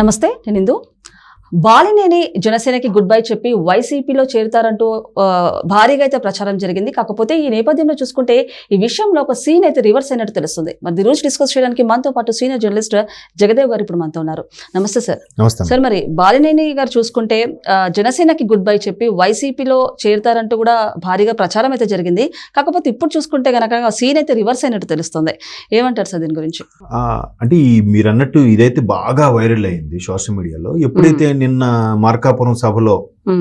నమస్తే నేను ఇందు. బాలినేని జనసేనకి గుడ్ బై చెప్పి వైసీపీలో చేరుతారంటూ భారీగా అయితే ప్రచారం జరిగింది. కాకపోతే ఈ నేపథ్యంలో చూసుకుంటే ఈ విషయంలో ఒక సీన్ అయితే రివర్స్ అయినట్టు తెలుస్తుంది. మరి రోజు డిస్కస్ చేయడానికి మనతో పాటు సీనియర్ జర్నలిస్ట్ జగదేవ్ గారు ఇప్పుడు మనతో ఉన్నారు. నమస్తే సార్. నమస్తే. సార్ మరి బాలినేని గారు చూసుకుంటే జనసేనకి గుడ్ బై చెప్పి వైసీపీలో చేరుతారంటూ కూడా భారీగా ప్రచారం అయితే జరిగింది. కాకపోతే ఇప్పుడు చూసుకుంటే గనక సీన్ అయితే రివర్స్ అయినట్టు తెలుస్తుంది. ఏమంటారు సార్ దీని గురించి? అంటే మీరు అన్నట్టు ఇదైతే బాగా వైరల్ అయింది సోషల్ మీడియాలో. ఎప్పుడైతే నిన్న మార్కాపురం సభలో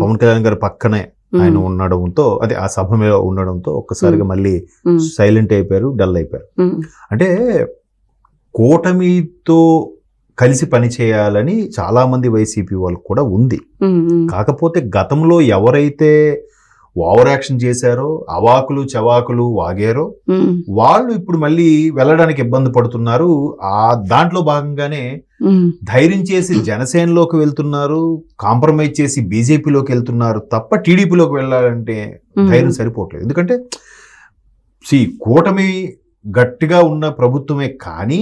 పవన్ కళ్యాణ్ గారు పక్కనే ఆయన ఉండడంతో అదే ఆ సభ మీద ఉండడంతో ఒక్కసారిగా మళ్ళీ సైలెంట్ అయిపోయారు డల్ అయిపోయారు. అంటే కూటమితో కలిసి పని చేయాలని చాలా మంది వైసీపీ వాళ్ళకు కూడా ఉంది. కాకపోతే గతంలో ఎవరైతే ఓవర్ యాక్షన్ చేశారో అవాకులు చవాకులు వాగారో వాళ్ళు ఇప్పుడు మళ్ళీ వెళ్ళడానికి ఇబ్బంది పడుతున్నారు. ఆ దాంట్లో భాగంగానే ధైర్యం చేసి జనసేనలోకి వెళ్తున్నారు కాంప్రమైజ్ చేసి బీజేపీలోకి వెళ్తున్నారు తప్ప టీడీపీలోకి వెళ్ళాలంటే ధైర్యం సరిపోవట్లేదు. ఎందుకంటే సి కూటమి గట్టిగా ఉన్న ప్రభుత్వమే కానీ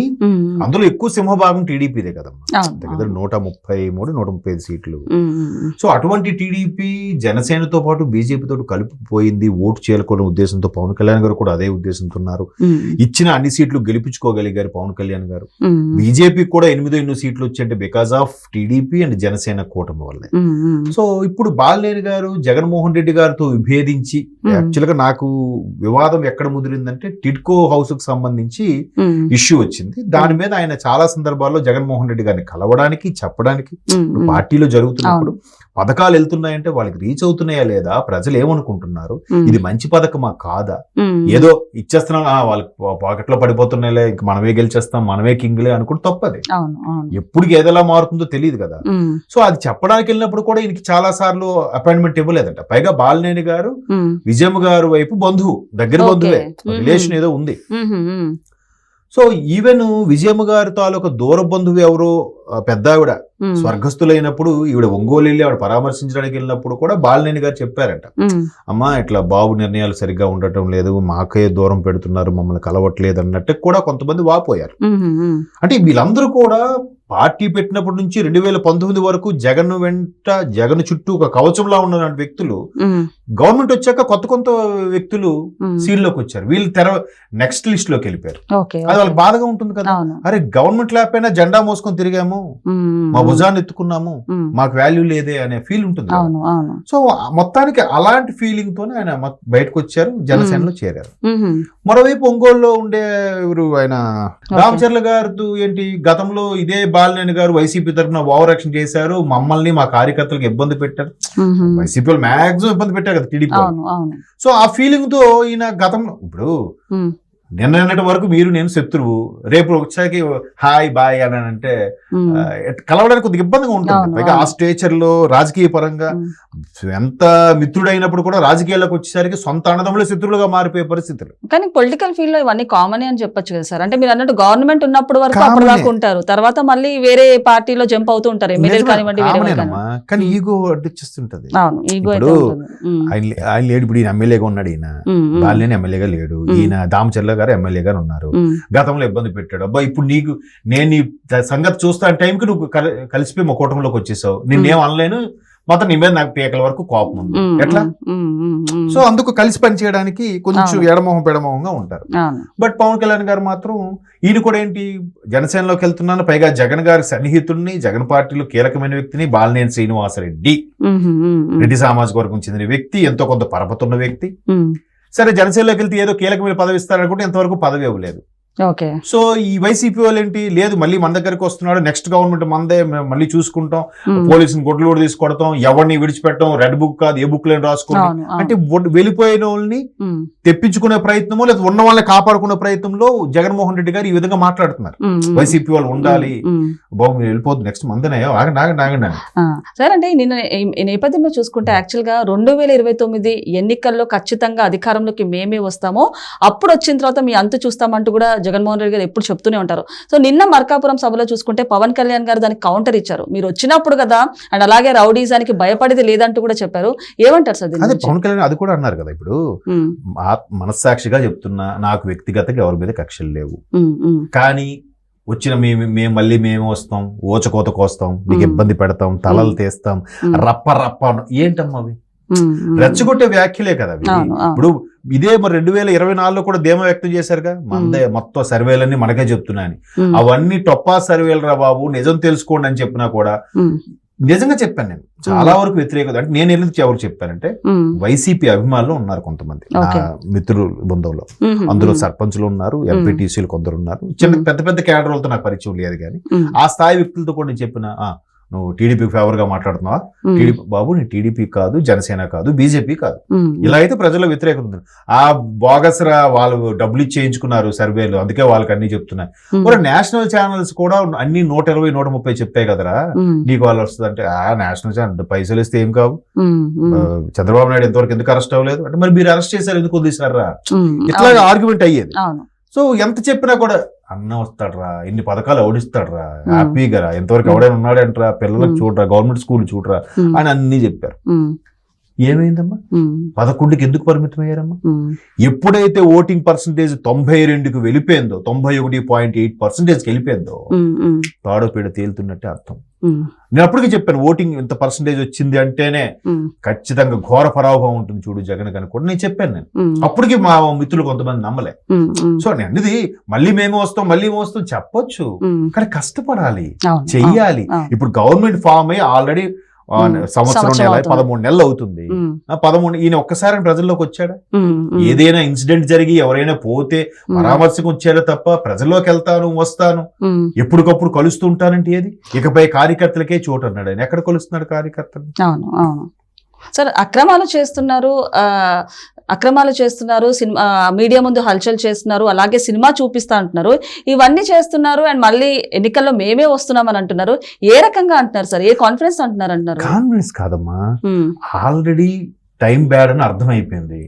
అందులో ఎక్కువ సింహభాగం టీడీపీదే కదమ్మా. దగ్గర నూట ముప్పై మూడు నూట ముప్పై ఐదు సీట్లు. సో అటువంటి టీడీపీ జనసేనతో పాటు బీజేపీతో కలిపిపోయింది ఓటు చేరుకునే ఉద్దేశంతో పవన్ కళ్యాణ్ గారు కూడా అదే ఉద్దేశంతో ఉన్నారు ఇచ్చిన అన్ని సీట్లు గెలిపించుకోగలిగారు పవన్ కళ్యాణ్ గారు. బీజేపీ కూడా ఎనిమిదో ఎన్నో సీట్లు వచ్చాయంటే because of TDP and Janasena కూటమి వల్లే. సో ఇప్పుడు బాలినేని గారు జగన్మోహన్ రెడ్డి గారితో విభేదించి Hmm. యాక్చువల్గా నాకు వివాదం ఎక్కడ ముదిరిందంటే టిడ్కో హౌస్ కు సంబంధించి ఇష్యూ వచ్చింది. దాని మీద ఆయన చాలా సందర్భాల్లో జగన్మోహన్ రెడ్డి గారిని కలవడానికి చెప్పడానికి పార్టీలో జరుగుతున్నప్పుడు పథకాలు వెళ్తున్నాయంటే వాళ్ళకి రీచ్ అవుతున్నాయా లేదా? ప్రజలు ఏమనుకుంటున్నారు? ఇది మంచి పథకమా కాదా? ఏదో ఇచ్చేస్తున్నాం ఆ, వాళ్ళకి పాకెట్లో పడిపోతున్నాయిలే ఇంక మనమే గెలిచేస్తాం మనమే కింగ్లే అనుకుంటే తప్పది. ఎప్పుడు ఏదెలా మారుతుందో తెలియదు కదా. సో అది చెప్పడానికి వెళ్ళినప్పుడు కూడా ఈయనకి చాలా సార్లు అపాయింట్మెంట్ ఇవ్వలేదంట. పైగా బాలినేని గారు విజయమ్మ గారు వైపు బంధువు దగ్గర. బంధువే. రిలేషన్ ఏదో ఉంది. సో ఈవెన్ విజయమ్మ గారి తాలూకా దూర బంధువు ఎవరో పెద్ద ఆవిడ స్వర్గస్థులైనప్పుడు ఈవిడ ఒంగోలు వెళ్ళి ఆవిడ పరామర్శించడానికి వెళ్ళినప్పుడు కూడా బాలినేని గారు చెప్పారంట. అమ్మా ఇట్లా బాబు నిర్ణయాలు సరిగ్గా ఉండటం లేదు మాకే దూరం పెడుతున్నారు మమ్మల్ని కలవట్లేదు అన్నట్టు కూడా కొంతమంది వాపోయారు. అంటే వీళ్ళందరూ కూడా పార్టీ పెట్టినప్పటి నుంచి రెండు వేల పంతొమ్మిది వరకు జగన్ వెంట జగన్ చుట్టూ ఒక కవచంలా ఉన్న వ్యక్తులు గవర్నమెంట్ వచ్చాక కొత్త కొత్త వ్యక్తులు ఉమ్, సీల్లోకి వచ్చారు. వీళ్ళు తెర నెక్స్ట్ లిస్ట్లోకి వెళ్ళిపోయారు అది వాళ్ళకి బాధగా ఉంటుంది కదా. అరే గవర్నమెంట్ లేకపోయినా జెండా మోసుకొని తిరిగాము. మా భుజాన్ని ఎత్తుకున్నాము. మాకు వాల్యూ లేదే అనే ఫీల్ ఉంటుంది సో మొత్తానికి అలాంటి ఫీలింగ్ తోనే ఆయన బయటకు వచ్చారు జనసేనలో చేరారు. మరోవైపు ఒంగోలులో ఉండే ఎవరు ఆయన రామచర్ల గారు ఏంటి గతంలో ఇదే బాలినేని గారు వైసీపీ తరఫున ఓవర్ యాక్షన్ చేశారు. మమ్మల్ని మా కార్యకర్తలకు ఇబ్బంది పెట్టారు. వైసీపీ వాళ్ళు మాక్సిమం ఇబ్బంది పెట్టారు కదా టీడీపీ సో ఆ ఫీలింగ్తో ఈయన గతంలో ఇప్పుడు నిన్నటి వరకు మీరు నేను శత్రువు రేపు వచ్చాక హాయ్ బాయ్ అని అంటే కలవడానికి కొద్దిగా ఇబ్బందిగా ఉంటుంది. పైగా ఆ అవును. స్టేచర్లో రాజకీయ పరంగా ఎంత మిత్రుడైనప్పుడు కూడా రాజకీయాల్లోకి వచ్చేసరికి సొంత అన్నదమ్ములే శత్రువులుగా మారిపోయే పరిస్థితులు. కానీ పొలిటికల్ ఫీల్డ్లో ఇవన్నీ కామన్ అని చెప్పొచ్చు కదా సార్. అంటే మీరు అన్నట్టు గవర్నమెంట్ ఉన్నప్పుడు వరకు అప్పుడు. దాకా ఉంటారు. తర్వాత మళ్ళీ వేరే పార్టీలో జంప్ అవుతూ ఉంటారు. ఎమ్మెల్యేలు కానివ్వండి. కానీ. ఈగో ఇప్పుడు ఉమ్, ఆయన లేడు ఇప్పుడు ఈయన ఎమ్మెల్యేగా ఉన్నాడు ఈయన. బాలినేని ఎమ్మెల్యేగా లేడు. ఈయన దామచర్ల గారు ఎమ్మెల్యేగా ఉన్నారు. ఉమ్, గతంలో ఇబ్బంది పెట్టాడు. అబ్బా ఇప్పుడు నీకు నేను నీ ద- సంగతి చూస్తాను టైంకి నువ్వు కల- కలిసిపోయి మా కుటుంబంలోకి వచ్చేసావు. నిన్నేం అనలేను. మొత్తం నీ మీద నాకు పీకల వరకు కోపం ఉంది. ఎట్లా? సో అందుకు కలిసి పని చేయడానికి కొంచెం. ఎడమోహం పెడమోహంగా ఉంటారు. బట్ పవన్ కళ్యాణ్ గారు మాత్రం ఈయన కూడా ఏంటి జనసేనలోకి వెళ్తున్నాను. పైగా జగన్ గారి సన్నిహితుల్ని జగన్ పార్టీలో కీలకమైన వ్యక్తిని బాలినేని శ్రీనివాసరెడ్డి. రెడ్డి సామాజిక వర్గం చెందిన వ్యక్తి ఎంతో కొంత పరపతున్న వ్యక్తి. సరే జనసేనలోకి వెళ్తే ఏదో కీలకమైన పదవి ఇస్తారనుకుంటే ఇంతవరకు పదవి ఇవ్వలేదు. ఓకే. సో ఈ వైసీపీ వాళ్ళు ఏంటి? లేదు మళ్ళీ మన దగ్గరికి వస్తున్నాడు. నెక్స్ట్ గవర్నమెంట్ మనదే మళ్ళీ చూసుకుంటాం. పోలీసుని గొడ్లు కూడా తీసుకొడతాం. ఎవరిని విడిచిపెట్టడం రెడ్ బుక్ కాదు ఏ బుక్ లేని అవును, అంటే వెళ్ళిపోయిన వాళ్ళని తెప్పించుకునే ప్రయత్నమో లేదా ఉన్న వాళ్ళని కాపాడుకునే ప్రయత్నంలో జగన్మోహన్ రెడ్డి గారు ఈ విధంగా మాట్లాడుతున్నారు. వైసీపీ వాళ్ళు ఉండాలి. బాబు మీరు వెళ్ళిపోతుంది నెక్స్ట్ మందనే. ఆగండి ఆగండి ఆగండి సార్ అంటే నిన్న నేపథ్యంలో చూసుకుంటే యాక్చువల్గా రెండు వేల ఇరవై తొమ్మిది ఎన్నికల్లో ఖచ్చితంగా అధికారంలోకి మేమే వస్తామో అప్పుడు వచ్చిన తర్వాత మీ అంతు చూస్తామంటూ కూడా జగన్మోహన్ రెడ్డి గారు ఎప్పుడు చెప్తూనే ఉంటారు. సో నిన్న మార్కాపురం సభలో చూసుకుంటే పవన్ కళ్యాణ్ గారు దానికి కౌంటర్ ఇచ్చారు. మీరు వచ్చినప్పుడు కదా అండ్ అలాగే రౌడీజానికి భయపడేది లేదంటూ కూడా చెప్పారు. ఏమంటారు సార్ అదే? పవన్ కళ్యాణ్ అది కూడా అన్నారు కదా ఇప్పుడు. మనస్సాక్షిగా చెప్తున్నా నాకు వ్యక్తిగతంగా ఎవరి మీద కక్షలు లేవు. కానీ వచ్చిన మేము మేము మళ్ళీ మేము వస్తాం ఓచకోత కోస్తాం మీకు. ఇబ్బంది పెడతాం తలలు తీస్తాం రప్ప రప్ప ఏంటమ్మా అవి. రెచ్చగొట్టే వ్యాఖ్యలే కదా. ఇప్పుడు ఇదే మరి రెండు వేల ఇరవై నాలుగులో కూడా ధీమా వ్యక్తం చేశారుగా? మందే మొత్తం సర్వేలన్నీ మనకే చెప్తున్నాయని. అవన్నీ టొప్పా సర్వేలు రా బాబు నిజం తెలుసుకోండి అని చెప్పినా కూడా నిజంగా చెప్పాను నేను. చాలా వరకు వ్యతిరేకత. అంటే నేను ఎందుకు ఎవరు చెప్పానంటే వైసీపీ అభిమానులు ఉన్నారు కొంతమంది. మిత్రులు బృందంలో అందులో సర్పంచులు ఉన్నారు ఎంపీటీసీలు కొందరు ఉన్నారు. చిన్న. పెద్ద పెద్ద క్యాడర్లతో నాకు పరిచయం లేదు కానీ ఆ స్థాయి వ్యక్తులతో కూడా నేను చెప్పిన "ఆ, నువ్వు టీడీపీ ఫేవర్గా మాట్లాడుతున్నావా? టీడీపీ బాబు నీ టీడీపీ కాదు జనసేన కాదు బీజేపీ కాదు. ఇలా అయితే ప్రజల్లో వ్యతిరేకత ఉంది ఆ బోగస్రా వాళ్ళు డబ్బులు చేయించుకున్నారు సర్వేలు అందుకే వాళ్ళకి అన్ని చెప్తున్నాయి. మరి నేషనల్ ఛానల్స్ కూడా అన్ని నూట ఇరవై నూట ముప్పై చెప్పాయి కదరా? నీకు వాళ్ళు వస్తుంది అంటే ఆ నేషనల్ ఛానల్ పైసలు ఇస్తే ఏం కావు? చంద్రబాబు నాయుడు ఎంతవరకు ఎందుకు అరెస్ట్ అవ్వలేదు? అంటే మరి మీరు అరెస్ట్ చేశారు ఎందుకు వదిలేశారా? ఇట్లాగా అవును, ఆర్గ్యుమెంట్ అయ్యేది. సో ఎంత చెప్పినా కూడా అన్న వస్తాడరా ఇన్ని పథకాలు Hmm. హ్యాపీగా రా ఎంతవరకు. ఎవడైనా ఉన్నాడంటరా పిల్లలకు. చూడరా గవర్నమెంట్ స్కూల్ చూడరా అని అన్ని చెప్పారు ఏమైందమ్మా? పదకొండుకి ఎందుకు పరిమితం అయ్యారమ్మా ఎప్పుడైతే ఓటింగ్ పర్సంటేజ్ తొంభై రెండుకి వెళ్ళిపోయిందో తొంభై ఒకటి పాయింట్ ఎయిట్ పర్సెంటేజ్కి వెళ్ళిపోయిందో ఉమ్, ఉమ్, తాడో పీడ తేలుతున్నట్టే అర్థం. నేను అప్పటికి చెప్పాను ఓటింగ్ ఇంత పర్సంటేజ్ వచ్చింది అంటేనే ఖచ్చితంగా ఘోర పరాభవం ఉంటుంది చూడు జగన్ కనుక కూడా. నేను చెప్పాను నేను. అప్పటికి మా మిత్రులు కొంతమంది నమ్మలే. సో నేను అనేది మళ్ళీ మేము వస్తాం మళ్ళీ మేము వస్తాం చెప్పొచ్చు. కానీ కష్టపడాలి చెయ్యాలి. ఇప్పుడు గవర్నమెంట్ ఫామ్ అయ్యి ఆల్రెడీ సంవత్సరం నెల. పదమూడు నెలలు అవుతుంది. పదమూడు ఈయన ఒక్కసారి ప్రజల్లోకి వచ్చాడా? ఏదైనా ఇన్సిడెంట్ జరిగి ఎవరైనా పోతే పరామర్శకు వచ్చాడా తప్ప ప్రజల్లోకి వెళ్తాను వస్తాను. ఎప్పటికప్పుడు కలుస్తుంటానంటే ఏది? ఇకపై కార్యకర్తలకే చోటు అన్నాడు ఆయన. ఎక్కడ కలుస్తున్నాడు కార్యకర్తలు అవును అవును. సార్ అక్రమాలు చేస్తున్నారు అక్రమాలు చేస్తున్నారు సినిమా మీడియా ముందు హల్చల్ చేస్తున్నారు అలాగే సినిమా చూపిస్తా అంటున్నారు. ఇవన్నీ చేస్తున్నారు అండ్ మళ్ళీ ఎన్నికల్లో మేమే వస్తున్నామని అంటున్నారు. ఏ రకంగా అంటున్నారు సార్? ఏ కాన్ఫిడెన్స్ అంటున్నారు అంటున్నారు? కాన్ఫిడెన్స్ కాదమ్మా. ఆల్రెడీ టైం బ్యాడ్ అని అర్థమైపోయింది.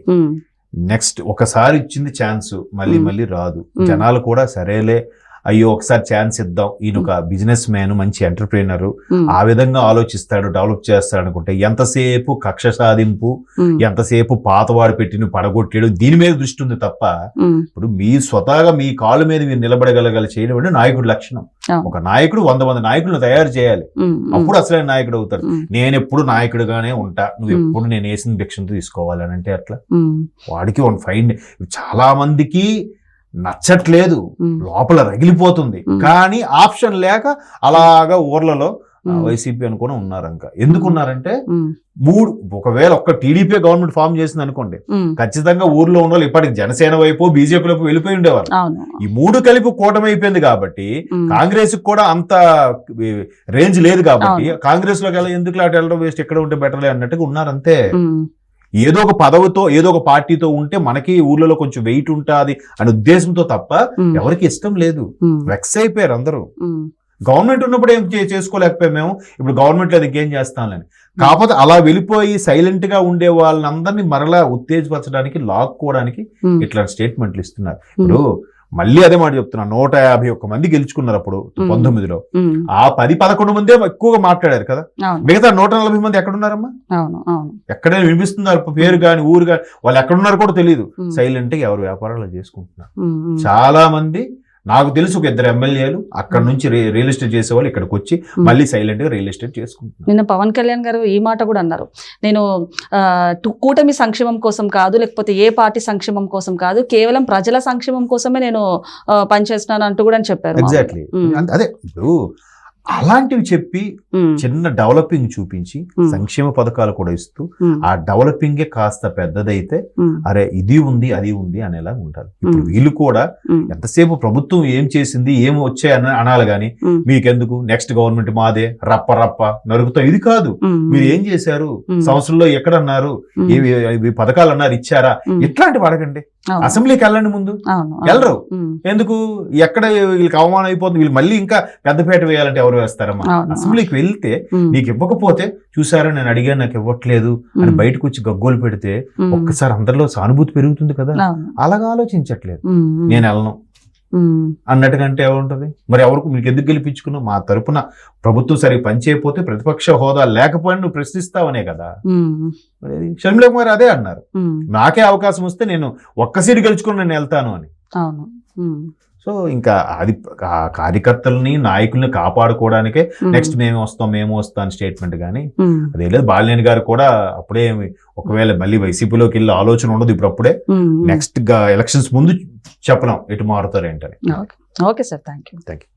నెక్స్ట్ ఒకసారి ఇచ్చింది ఛాన్స్ మళ్ళీ. మళ్ళీ రాదు. జనాలు కూడా సరేలే అయ్యో ఒకసారి ఛాన్స్ ఇద్దాం. ఈయన ఒక బిజినెస్ మ్యాన్ మంచి ఎంటర్ప్రీనర్. ఆ విధంగా ఆలోచిస్తాడు డెవలప్ చేస్తాడు అనుకుంటే ఎంతసేపు కక్ష సాధింపు ఎంతసేపు పాతవాడు పెట్టిన పడగొట్టేయడం దీని మీద దృష్టి ఉంది తప్ప ఇప్పుడు మీ స్వతహాగా మీ కాళ్ళ మీద మీరు నిలబడగలగల చేయడం అంటే నాయకుడి లక్షణం. ఒక నాయకుడు వంద మంది నాయకులను తయారు చేయాలి. అప్పుడు అసలైన నాయకుడు అవుతాడు. నేను ఎప్పుడు నాయకుడిగానే ఉంటా. నువ్వు. ఎప్పుడు నేను వేసిన భిక్షను తీసుకోవాలని అంటే అట్లా. వాడికి వన్ ఫైన్. చాలా మందికి నచ్చట్లేదు. లోపల రగిలిపోతుంది. కానీ ఆప్షన్ లేక అలాగా ఊర్లలో వైసీపీ అనుకుని ఉన్నారు ఇంకా ఎందుకు ఉన్నారంటే ఉమ్, మూడు ఒకవేళ ఒక్క టీడీపీ గవర్నమెంట్ ఫామ్ చేసింది అనుకోండి ఖచ్చితంగా ఊర్లో ఉన్న వాళ్ళు ఇప్పటికి జనసేన వైపు బీజేపీ వైపు వెళ్ళిపోయి ఉండేవారు ఈ మూడు కలిపి కూటమి అయిపోయింది కాబట్టి కాంగ్రెస్ కూడా అంత రేంజ్ లేదు కాబట్టి. కాంగ్రెస్లోకి వెళ్ళి ఎందుకు అటు వెళ్ళడం వేస్ట్ ఎక్కడ ఉంటే బెటర్లే అన్నట్టుగా ఉన్నారు అంతే ఉమ్, ఏదో ఒక పదవితో ఏదో ఒక పార్టీతో ఉంటే మనకి ఊర్లలో కొంచెం వెయిట్ ఉంటుంది అనే ఉద్దేశంతో తప్ప ఎవరికి ఇష్టం లేదు. వెక్స్ అయిపోయారు అందరూ. గవర్నమెంట్ ఉన్నప్పుడు ఏం చేసుకోలేకపోయాం మేము. ఇప్పుడు గవర్నమెంట్ లేదు ఇంకేం చేస్తాంలని. కాకపోతే అలా వెళ్ళిపోయి సైలెంట్గా ఉండే వాళ్ళందరినీ మరలా ఉత్తేజపరచడానికి లాక్కోవడానికి ఇట్లాంటి స్టేట్మెంట్లు ఇస్తున్నారు. ఇప్పుడు మళ్ళీ అదే మాట చెప్తున్నా. నూట యాభై ఒక్క మంది గెలుచుకున్నారు అప్పుడు మ్మ్. పంతొమ్మిదిలో. ఆ పది పదకొండు మందే ఎక్కువగా మాట్లాడారు కదా? మిగతా నూట నలభై మంది ఎక్కడున్నారమ్మా? ఎక్కడైనా వినిపిస్తున్నారు పేరు కానీ ఊరు కానీ వాళ్ళు ఎక్కడున్నారో కూడా తెలియదు సైలెంట్గా ఎవరు వ్యాపారాలు చేసుకుంటున్నారు. చాలా మంది నాకు తెలుసు ఒక ఇద్దరు ఎమ్మెల్యేలు అక్కడ నుంచి రియల్ ఎస్టేట్ చేసే వాళ్ళు ఇక్కడికి వచ్చి. మళ్ళీ సైలెంట్గా రియల్ ఎస్టేట్ చేసుకుంటున్నారు నిన్న పవన్ కళ్యాణ్ గారు ఈ మాట కూడా అన్నారు నేను కూటమి సంక్షేమం కోసం కాదు లేకపోతే ఏ పార్టీ సంక్షేమం కోసం కాదు కేవలం ప్రజల సంక్షేమం కోసమే నేను పనిచేస్తున్నాను అంటూ కూడా చెప్పారు. ఎగ్జాక్ట్లీ. అదే ఇప్పుడు అలాంటివి చెప్పి చిన్న డెవలపింగ్ చూపించి. సంక్షేమ పథకాలు కూడా ఇస్తూ ఆ డెవలపింగే కాస్త పెద్దదైతే అరే ఇది ఉంది అది ఉంది అనేలా ఉంటారు. ఇప్పుడు. వీళ్ళు కూడా ఎంతసేపు ప్రభుత్వం ఏం చేసింది ఏం వచ్చాయి అన అనాలి ఉమ్, మీకెందుకు? నెక్స్ట్ గవర్నమెంట్ మాదే. రప్ప రప్ప. నరుకుతాం. ఇది కాదు. మీరు ఏం చేశారు. సంవత్సరంలో ఎక్కడన్నారు? ఇవి పథకాలు అన్నారు ఇచ్చారా? ఇట్లాంటివి అడగండి. అసెంబ్లీకి వెళ్ళండి ముందు. వెళ్ళరు. ఎందుకు? ఎక్కడ వీళ్ళకి అవమానం అయిపోతుంది? వీళ్ళు మళ్ళీ ఇంకా పెద్దపేట వేయాలంటే ఎవరు వేస్తారమ్మా? అవును. అసెంబ్లీకి వెళ్తే నీకు ఇవ్వకపోతే చూసారా నేను అడిగాను నాకు ఇవ్వట్లేదు అని బయటకు వచ్చి గగ్గోలు పెడితే ఒక్కసారి అందరిలో సానుభూతి పెరుగుతుంది కదా? అలాగా ఆలోచించట్లేదు. నేను వెళ్ళను. అన్నట్టుకంటే ఏముంటది? మరి ఎవరికి మీకు ఎందుకు గెలిపించుకున్నావు? మా తరపున ప్రభుత్వం సరిగ్గా పనిచేయకపోతే ప్రతిపక్ష హోదా లేకపోయినా నువ్వు ప్రశ్నిస్తావనే కదా? షర్మిల కుమార్ అదే అన్నారు. నాకే అవకాశం వస్తే నేను ఒక్క సీటు గెలుచుకుని నేను వెళ్తాను అని. అవును. సో ఇంకా అది కార్యకర్తల్ని నాయకుల్ని కాపాడుకోవడానికే నెక్స్ట్ మేము వస్తాం మేము వస్తాం స్టేట్మెంట్ కానీ అదే లేదు. బాలినేని గారు కూడా అప్పుడే ఒకవేళ మళ్ళీ వైసీపీలోకి వెళ్ళే ఆలోచన ఉండదు ఇప్పుడు అప్పుడే. నెక్స్ట్ ఎలక్షన్స్ ముందు చెప్పలేం ఎటు మారుతారు ఏంటని okay sir. Thank you thank you